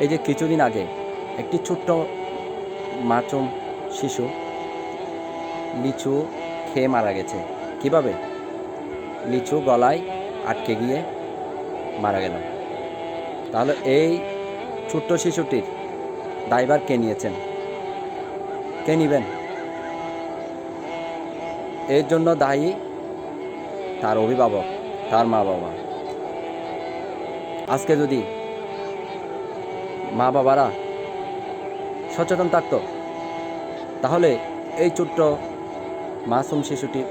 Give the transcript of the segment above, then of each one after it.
এই যে কিছুদিন আগে একটি ছোট্ট মাচুম শিশু লিচু খেয়ে মারা গেছে। কীভাবে? লিচু গলায় আটকে গিয়ে মারা গেল। তাহলে এই ছোট্ট শিশুটির দায়ভার কে নিয়েছেন? কে নিবেন? এর জন্য দায়ী তার অভিভাবক, তার মা বাবা আজকে যদি মা বাবারা, সচেতন থাকতো। তাহলে এই ছোট্ট মাসুম শিশুটির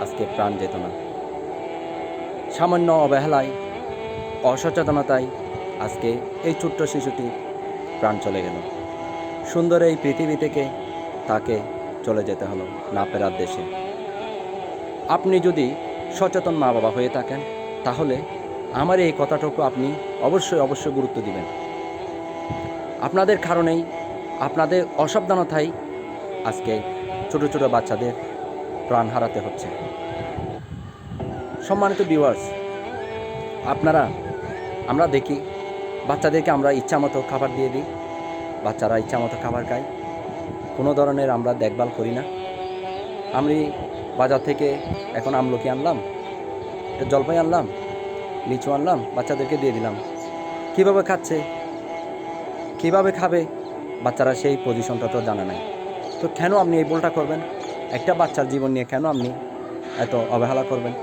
আজকে প্রাণ যেত না। সামান্য অবহেলায়, অসচেতনতায় আজকে এই ছোট্ট শিশুটির প্রাণ চলে গেল। সুন্দর এই পৃথিবী থেকে তাকে চলে যেতে হলো না ফেরার দেশে। আপনি যদি সচেতন মা বাবা হয়ে থাকেন, তাহলে আমার এই কথাটুকু আপনি অবশ্যই অবশ্যই গুরুত্ব দিবেন। আপনাদের কারণেই, আপনাদের অসাবধানতাই আজকে ছোট ছোট বাচ্চাদের প্রাণ হারাতে হচ্ছে। সম্মানিত ভিউয়ার্স আপনারা, আমরা দেখি, বাচ্চাদেরকে আমরা ইচ্ছা মতো খাবার দিয়ে দিই, বাচ্চারা ইচ্ছা মতো খাবার খায়। কোনো ধরনের আমরা দেখভাল করি না। আমি বাজার থেকে এখন আমলকি আনলাম, জলপাই আনলাম, লিচু আনলাম, বাচ্চাদেরকে দিয়ে দিলাম। কীভাবে খাচ্ছে? কীভাবে খাবে? বাচ্চারা সেই পজিশনটা তো জানে নাই। তো কেন আপনি এই ভুলটা করবেন? একটা বাচ্চার জীবন নিয়ে কেন আপনি এত অবহেলা করবেন?